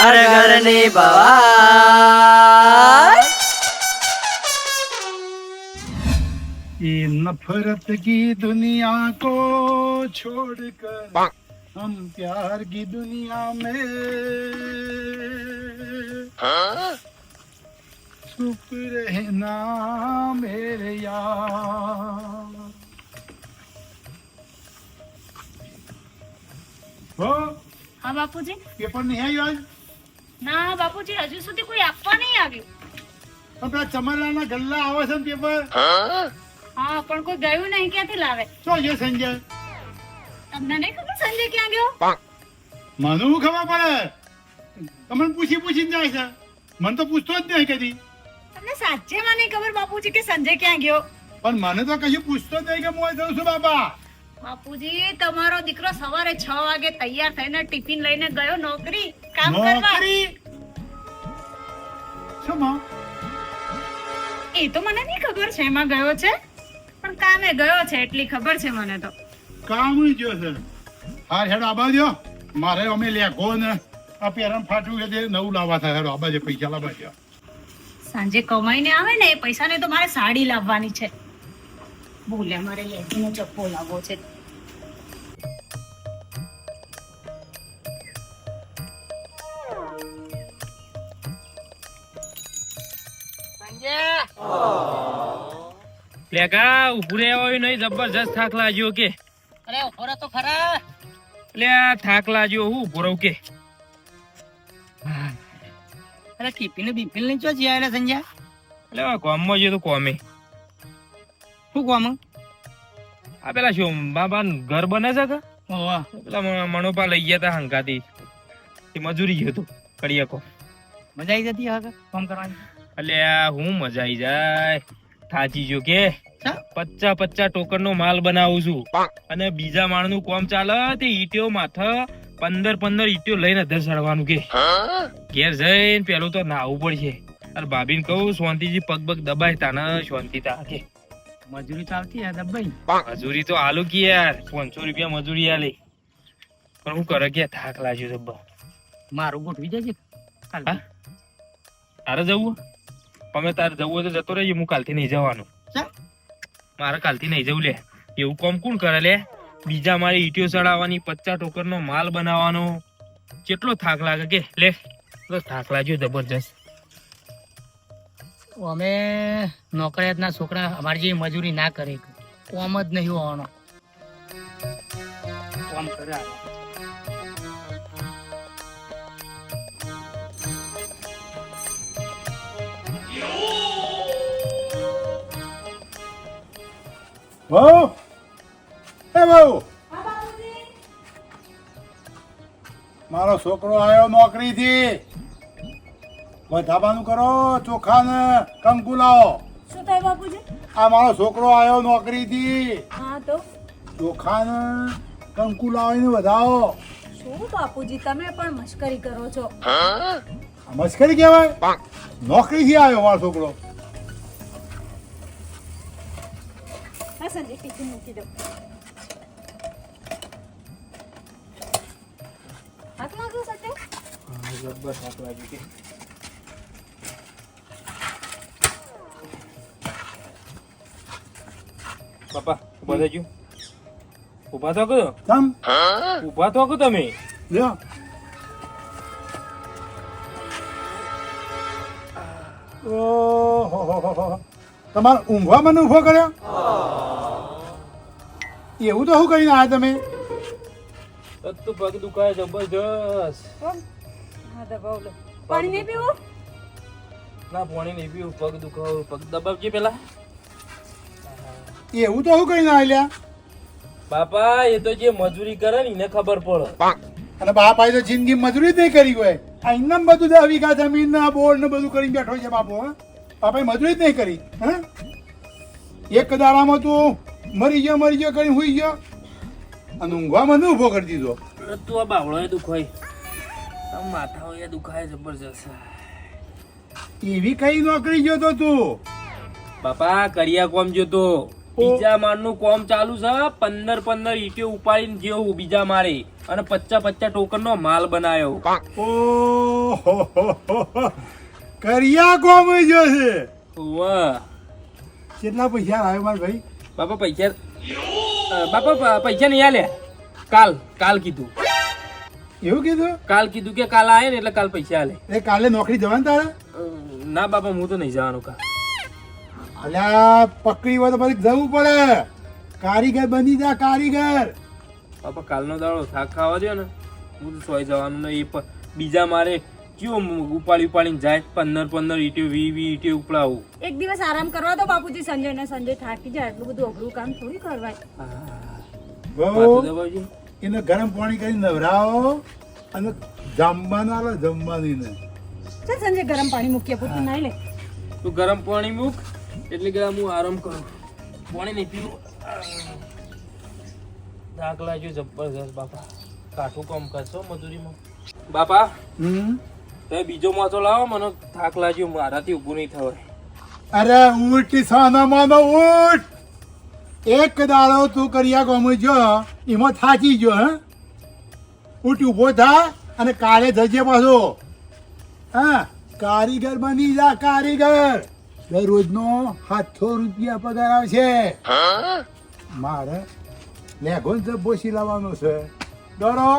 ઘર ઘરની ભવાય ये नफरत की दुनिया को छोड़कर हम प्यार की दुनिया में चुप रहना मेरे यार हो હા બાપુજી પેપર નહીં આવ્યો આજ ના બાપુજી હજુ સુધી કોઈ આપવા નહીં આવ્યું. પણ પેલા ચમરલાના ગલ્લા આવે છે ને પેપર હા પણ કોઈ ગયું નહીં ક્યાંથી લાવે? શું છે સંજય? તમને નહીં ખબર સંજય ક્યાં ગયો? મને શું ખબર પડે? તમને પૂછી પૂછીને જાય છે. મને તો પૂછતો જ નહીં કદી. તમને સાચે માં નહીં ખબર બાપુજી કે સંજય ક્યાં ગયો? પણ મને તો કશું પૂછતો જ નહીં કે હું જઉં છું બાપા. બાપુજી તમારો દીકરો સવારે છ વાગે તૈયાર થઈને ટિફિન લઈને ગયો નોકરી. કામ કરવા? શું માં? એ તો મને નહીં ખબર છે એમાં ગયો છે. પણ કામે ગયો છે એટલી ખબર છે મને તો. કામ જો છે. હા હેડો આબા દો મારે અમે લેખો ને. આ પેરમ ફાટું છે નવું લાવવા થાય. હેડો આબા જે પૈસા લાવવા છે. સાંજે કમાઈને આવે ને એ પૈસાને તો મારે સાડી લાવવાની છે. બોલે મારે લેડીનો ચપ્પો લાવવો છે. લેકા ઉભરે હોય નહીં જબરજસ્ત થાક લાગ્યો કે. અરે ઓરા તો ખરા. એટલે થાક લાગ્યો હું ઉભરો કે. અરે બિફિનની ચો જીયા સંજ્યા? એટલે આ ગામમાં તો કોમે શું કોમ આ પેલા શું બાબા ઘર બને છે કે? પેલા મણોપા મનોપા લઈ ગયા તા હંકાતી એ મજૂરી ગયો તો કડિયાકો. મજા આવી જતી હવે કામ કરવાની? એટલે હું મજા આવી જાય. થાચી જો કે? પચ્ચા પચ્ચા ટોકન નો માલ બનાવું છું. અને બીજા માળનું કોમ ચાલે તે ઈટીઓ માથે પંદર પંદર ઈટીઓ લઈને અધર ચડવાનું કે. ઘેર જઈને પેલું તો નાવું પડશે. અરે ભાભીને કહું શાંતિજી પગ પગ દબાય તાને શાંતિ તા કે. મજૂરી ચાલતી યાર દબાઈ મજૂરી તો આલુ કે યાર. પાંચસો રૂપિયા મજૂરી આલે પણ હું કરે કે થાક લાગ્યો દબ્બા મારું ગોઠવી જજે તારે જવું? તમે તારે જવું હોય તો જતો રહેજે હું કાલથી નહીં જવાનું? મારે કાલથી નહીં જવું લે. એવું કોમ કોણ કરે લે? બીજા મારે ઈટીઓ ચડાવવાની પચ્ચા ટોકર નો માલ બનાવવાનો. કેટલો થાક લાગે કે? લે બસ થાક લાગ્યો જબરજસ્ત. અમે નોકરિયાતના છોકરા અમારી જેવી મજૂરી ના કરે. કોમ જ નહીં હોવાનો. કોમ કરે બહુ એ બહુ મારો છોકરો આવ્યો નોકરી થી ધાબાનું કરો ચોખા ને કંકુ લાવો. શું થાય બાપુજી આ મારો છોકરો આવ્યો નોકરીથી. હા તો? ચોખા ને કંકુ લાવીને વધાવો. શું બાપુજી? તમે પણ મશ્કરી કરો છો. આ મસ્કરી કહેવાય? નોકરી થી આવ્યો મારો છોકરો. સંજય ટિફિન મૂકી દો હાથ લાગો સંજય બાપા ઊભા થઈ ગયું ઊભા તો કયો તમ ઊભા તો કે તમે લ્યો ઓહોહોહો. તમારે ઊંઘવા મને ઊભો કર્યો એવું તો શું કરીને આવ્યા તમે? તો પગ દુખાય જબરજસ્ત. હા દબાવ લે. પાણી નહીં પીવું? ના પાણી નહીં પીવું. પગ દુખાવ. પગ દબાવજે પેલા? એવું તો શું કરીને આવ્યા બાપા એ તો જે મજૂરી કરે ને એને ખબર પડે. અને બાપાએ તો જિંદગી મજૂરી જ નહીં કરી હોય. આ ઇનામ બધું દસ વીઘા જમીન ના બોર ને બધું કરીને બેઠો છે બાપુ હા. બાપાએ મજૂરી જ નહીં કરી હા? એક દાડામાં તું મરી ગયો મરી ગયો કરીને હુઈ ગયો? અને ઊંઘવામાં મને ઊભો કરી દીધો. તું આ બાવળો દુખાય. માથાઓ માથા એ દુખાય જબરજસ્ત. એવી કઈ નોકરી ગયો તો? તું બાપા કરિયા કોમ જો તો બીજા માળનું કોમ ચાલુ છે પંદર પંદર ઈટો ઉપાડીને જેવું બીજા માળે અને પચ્ચા પચ્ચા ટોકન નો માલ બનાવ્યો ઓ કરિયા કોમ જો છે. વાહ કેટલા પૈસા આવ્યો મારા ભાઈ? બાપા પૈસા બાપા પૈસા નહીં આલે. કાલ કાલ કીધું. એવું કીધું? કાલ કીધું કે કાલ આવે ને એટલે કાલ પૈસા આલે. એ કાલે નોકરી જવાનું તારે? ના બાપા હું તો નહીં જવાનું કાલ. અલ્યા પકડી હોય તો પછી જવું પડે. કારીગર બની જા કારીગર. બાપા કાલનો દાડો થાક ખાવા દો ને. હું તો સોય જવાનું નહીં એ બીજા મારે કયો ઉપાડી ઉપાડીને જાય પંદર પંદર ઈટો વી વી ઈટો ઉપડાવું એક દિવસ આરામ કરવા તો બાપુજી સંજય ને સંજય થાકી જાય એટલું બધું અઘરું કામ થોડી કરવાય. એને ગરમ પાણી કરી નવરાવો અને જમવાનું આલો જમવાની ને. ચાલ સંજય ગરમ પાણી મૂકીએ પૂરતું નાઈ લે. તું ગરમ પાણી મૂક એટલે કે હું આરામ કરું. પાણી નહીં પીવું. દાખલા જો જબરજસ્ત બાપા. કાઠું કામ કરશો મજૂરીમાં. બાપા હમ? તમે બીજો માથો લાવો મને થાક લાગ્યો મારાથી ઊભું નહીં થવાય. અરે ઉઠ સાના માનો ઉઠ એક દાડો તું કર્યા ગમે જો એમાં થાચી જો હે? ઉઠ ઊભો થા અને કાલે જજે પાછો. હા? કારીગર બની જા કારીગર. દરરોજનો સાતસો રૂપિયા પગાર આવશે. મારે લેઘો ને બોસી લાવવાનો છે. દોરો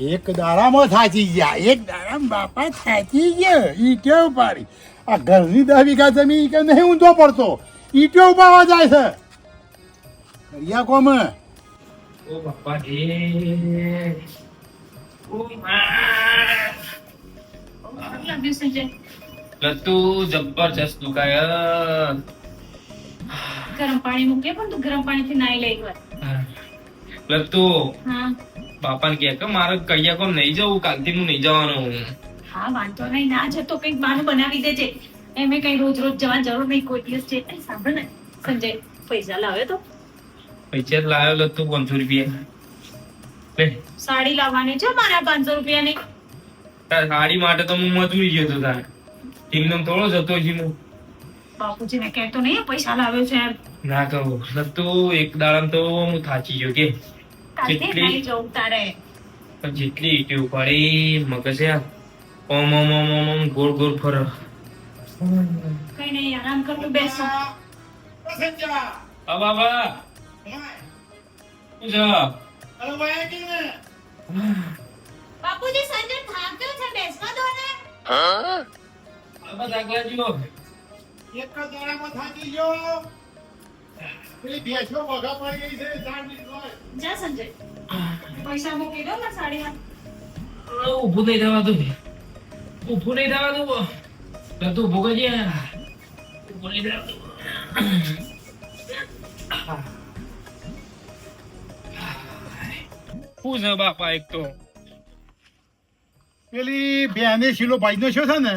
એક દાડામાં થાચી ગયા. એક દાડામાં બાપા થાચી ગયા. ઈટે ઉપાડી. પાડી આ ઘરની દસ વીઘા જમીન કે નહીં ઊંધો પડતો. ઈટે ઉપાડવા જાય છે. કરિયા કોમ? ઓ બાપા ઓ સંજય જબરજસ્ત દુકાય ગરમ પાણી મૂકે પણ તું ગરમ પાણીથી નાઈ લે એકવાર લતુ હા. બાપાને કહે કે મારે કહીએ કોમ નહીં જવું કાલથી હું નહીં જવાનું હા. વાંધો નહીં. ના જતો કંઈક બહાનું બનાવી દેજે. એમે કઈ રોજ રોજ જવાની જરૂર નહીં કોઈ દિવસ છે એ સાંભળ ને સંજય પૈસા લાવ્યો તો? પૈસા લાવ્યો તું પાંચસો રૂપિયા. લે. સાડી લાવવાની છે મારા પાંચસો રૂપિયાની? સાડી માટે તો હું મજૂરી જતો તારે. એકદમ થોડો જતો છે હું બાપુજીને કહેતો નહીં પૈસા લાવ્યો છે ના તો તું એક દાડામાં તો હું થાચી ગયો કે. જવું તારે જેટલી ઈટી ઉપાડી મગજ ઓમ ઓમ ઓમ ઓમ ઓમ ગોળ ગોળ ફર. કઈ નહીં આરામ કરતું બેસો. આ બાબા. શું છે? બાપુજી સંજય થાક્યો છે બેસવા દો ને. બાબા દાખલા જો એક જ દાડામાં થાકી ગયો. પેલી ભેંસો પડી ગઈ છે ચાર મિનિટ જા સંજય. પૈસા મૂકી દો ને સાડીમાં. ઊભું નહીં થવા દઉં ઊભું નહીં થવા દઉં તો તું ઊભું કરજે. ઊભું નહીં થવા દઉં. શું છે બાપા એક તો. પેલી બેને શીલો ભાઈનો શું છે ને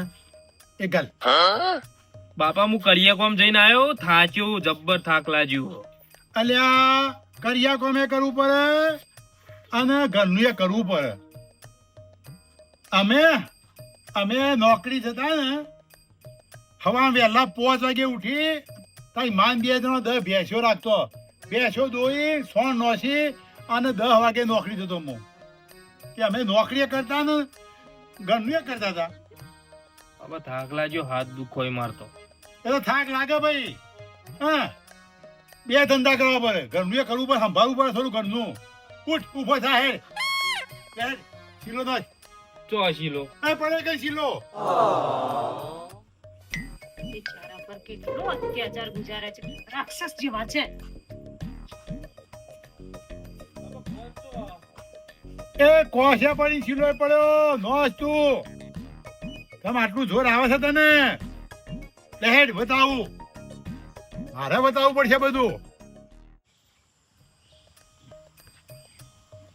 એ ગલ. બાપા હું કરિયા કોમ જઈને આવ્યો થાચ્યો જબ્બર થાક લાગ્યો અલ્યા કરિયા કોમે કરવું પડે અને ઘરનું એ કરવું પડે. અમે અમે નોકરી જતા ને હવા વહેલા પાંચ વાગે ઉઠી તારી માન બે જણો દહ ભેંસો રાખતો. ભેંસો દોઈ સોણ નોસી અને દસ વાગે નોકરી જતો હું કે અમે નોકરી કરતા ને ઘરનું એ કરતા હતા. હવે થાક લાગ્યો હાથ દુખોય મારતો. એ તો થાક લાગે ભાઈ. હા? બે ધંધા કરવા પડે. ઘરનું એ કરવું પડે સંભાળવું પડે થોડું ઘરનું. ઉઠ ઊભો થાય હેડ. શીલો નો ચોસીલો એ પડે કઈ શીલો? બિચારા પર કેટલો અત્યાચાર ગુજારે છે. રાક્ષસ જેવા છે. એ કોશે પડી શીલો પડ્યો. નોસ તું. તમે આટલું જોર આવે છે તને? લે હેડ, બતાવું. મારે બતાવવું પડશે બધું.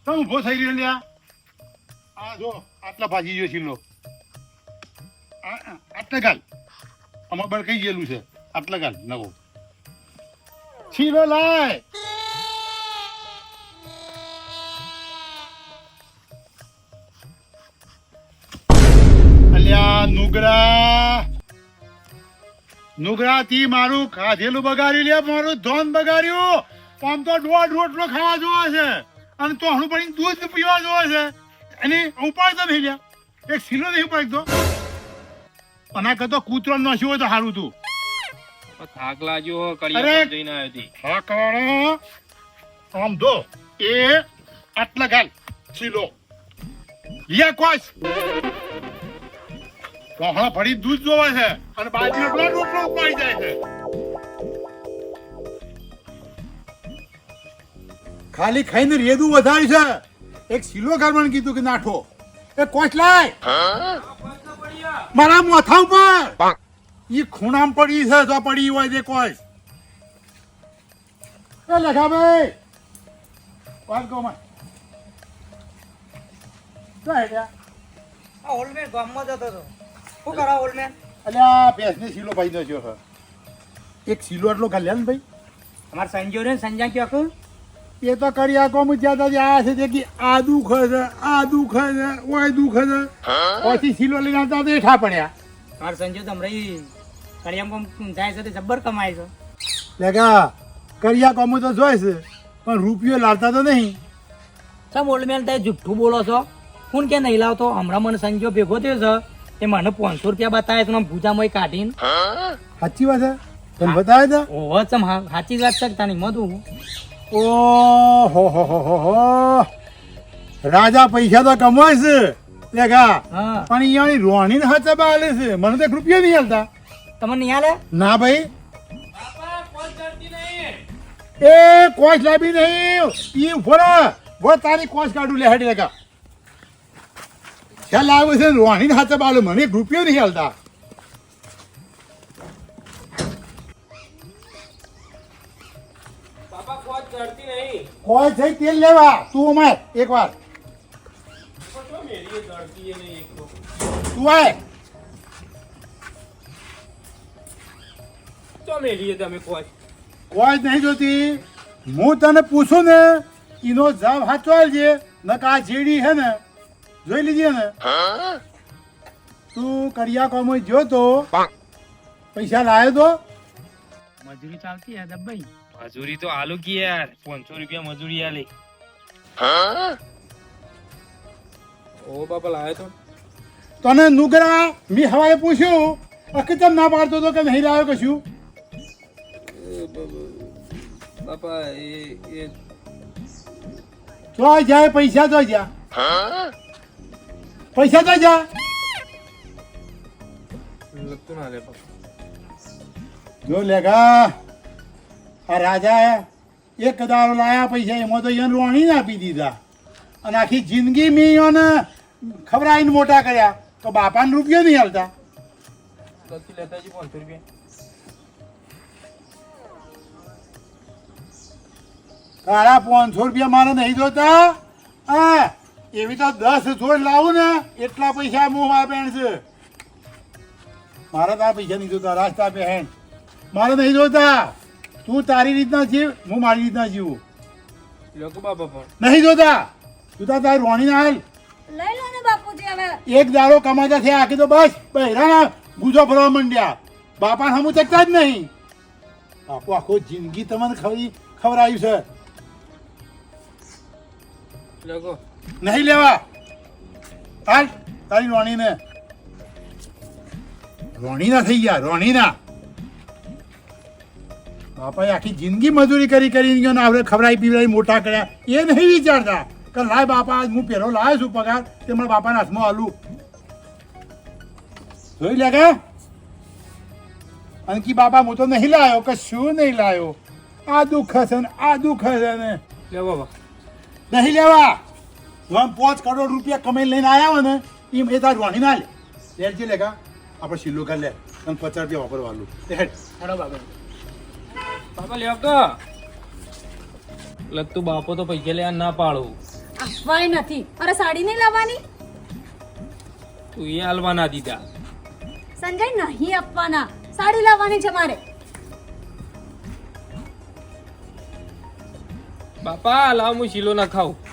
તમે ઊભો થઈ રહ્યો લ્યા. આ જો, આટલા ભાજી ગયો આ- આટલા ગાલ. આમાં કઈ ગયેલું છે? આટલા ગાલ, નવો. છીલો લાય. અલ્યા નુગરા. નુગરાથી મારું ખાધેલું બગાડ્યું લે મારું ધોન બગાડ્યું. આમ તો દોઢ રોટલો ખાવા જોવો છે. અને તો હણું પડીને દૂધ પીવા જોવે છે. એની ઉપાડતો નહીં લ્યા એક સિલો નહીં ઉપાડતો અને કતો કૂતરો નસ્યો હોય તો સારું તું. થાક લાગ્યો પર જઈને આવ્યો હતી. હા. આમ દો એ આટલા ગાલ સિલો લિયા કોસ. કોહણા ભરી દૂધ જોવે છે અને બાજરીનો પેલો રોટલો ઉપાડી જાય છે. ખાલી ખાઈને રેદું વધારે છે. એક સિલો ગારવાનું કીધું કે નાઠો. એ કોચ લાય. મારા મોથા ઉપર. ઈ ખૂણામ પડી છે તો પડી હોય જે કોચ એ લખા ભાઈ. વાત કહો માં શું હેડ્યા ઓલમે ગામમાં જતો હતો. શું કરા હોલમેન અલ્યા ભેંસને શીલો ભાઈ છો એક સીલો એટલો ને ભાઈ? અમાર સંજો ને સંજા ક્યાં કું? એ તો કરી આ કોમ જ્યાં આ છે તે કે આ દુખે છે આ દુખે છે ઓય દુખે છે. પછી સીલો લઈને આવતા તો એઠા પડ્યા. અમાર સંજો તો હમણાં કડિયામ કોમ થાય છે તે જબ્બર કમાય છે. લેગા કરિયા કોમ તો જોઈ છે પણ રૂપિયો લાવતા તો નહીં. સમ હોલમેન તે જુઠ્ઠું બોલો છો. કોણ કે નહીં લાવતો? હમણાં મને સંજો ભેગો થયો છે. તે મને પાંચસો રૂપિયા બતાવે તો ભૂજામાં કાઢીને. સાચી વાત છે? તને બતાવે છે? ઓહો ચમ સાચી વાત છે તાની મધુ ઓ હો હો હો હો હો. રાજા પૈસા તો કમાય છે લેગા હા. પણ અહીંયાની રોણી હાથે બાલે છે. મને તો એક રૂપિયા નહીં હાલતા તમને નહીં હાલે ના ભાઈ. એ કોચ લાવી નહીં. ઈ ઉભોરા બો તારી કોચ કાઢું લે હેડ લેગા. ખ્યાલ આવે છે રોહિણી હાથે બાલે મને એક રૂપિયો નહીં હાલતા કોઈ થઈ તેલ લેવા. તું અમાર એક વાર. તો? આય. કોઈ? નહીં જોતી. હું તને પૂછું ને એનો જવાબ સાચો આવજે નકા આ જેડી છે ને જોઈ લીધી ને તું કરિયા કોમ જો તો? પૈસા લાયો તો? મજૂરી ચાલતી હે દબ્બાઈ? મજૂરી તો આલુ કી યાર. પાંચસો રૂપિયા મજૂરી આલી. ઓ બાપા લાયો તો. તને નુગરા મી હવાએ પૂછ્યું અકીતમ ના પાડતો તો કે નહીં લાયો કશું? બાપા એ એ તો જાય પૈસા તો જા પૈસા તો જા. લગતું ના લે જો લેગા આ રાજા એક દારો લાયા પૈસા એમાં તો એને રોણી આપી દીધા. અને આખી જિંદગી મેં એને ખવડાવીને મોટા કર્યા. તો બાપાને રૂપિયો નહીં હાલતા તારા પાંચસો રૂપિયા મારે નહીં જોતા? હા? એવી તો દસ છોડ લાવું ને એટલા પૈસા હું મારા બેન છે. મારે તારા પૈસા નહીં જોતા રાસ્તા બેન મારે નહીં જોતા. તું તારી રીતના જીવ હું મારી રીતના જીવું. લોકો બાપા પણ. નહીં જોતા. તું તાર તારી રોણી ના હાલ. લઈ લો ને બાપુજી હવે. એક દારો કમાતા થયા આખી તો બસ બહેરાના ગુજો ફરવા માંડ્યા. બાપા હમું ચકતા જ નહીં. બાપુ આખો જિંદગી તમને ખવડી ખવડાવ્યું છે. લોકો નહીં લેવા. હાલ તારી રોણીને. રોણીના થઈ ગયા રોણીના. બાપાએ આખી જિંદગી મજૂરી કરી કરીને ગયો ને આપણે ખવડાવી પીવડાવી મોટા કર્યા. એ નહીં વિચારતા કે લાય બાપા આજ હું પહેલો લાવ્યો છું પગાર તે મારા બાપાના હાથમાં હાલું જોઈ લે કે? અને બાપા હું તો નહીં લાવ્યો શું નહીં લાવ્યો આ દુઃખ હશે ને આ દુઃખ હશે ને. લેવા નહીં લેવા. તું પાંચ કરોડ રૂપિયા કમાઈ લઈને આવ્યા હોય ને એ મેં તાર વાણી ના લે. કા? આપણે શીલો કર લે. અને પચાસ રૂપિયા વાપરવાનું હેડ. હેડો બાબા. બાપા લેવ તો. લગતું બાપો તો પૈસા લેવા ના પાડું. આપવાય નથી. અરે સાડી નહીં લાવવાની? તું એ હાલવા ના દીધા. સંજય નહીં આપવાના. સાડી લાવવાની છે મારે. બાપા લાવ હું શીલો ના ખાઉં.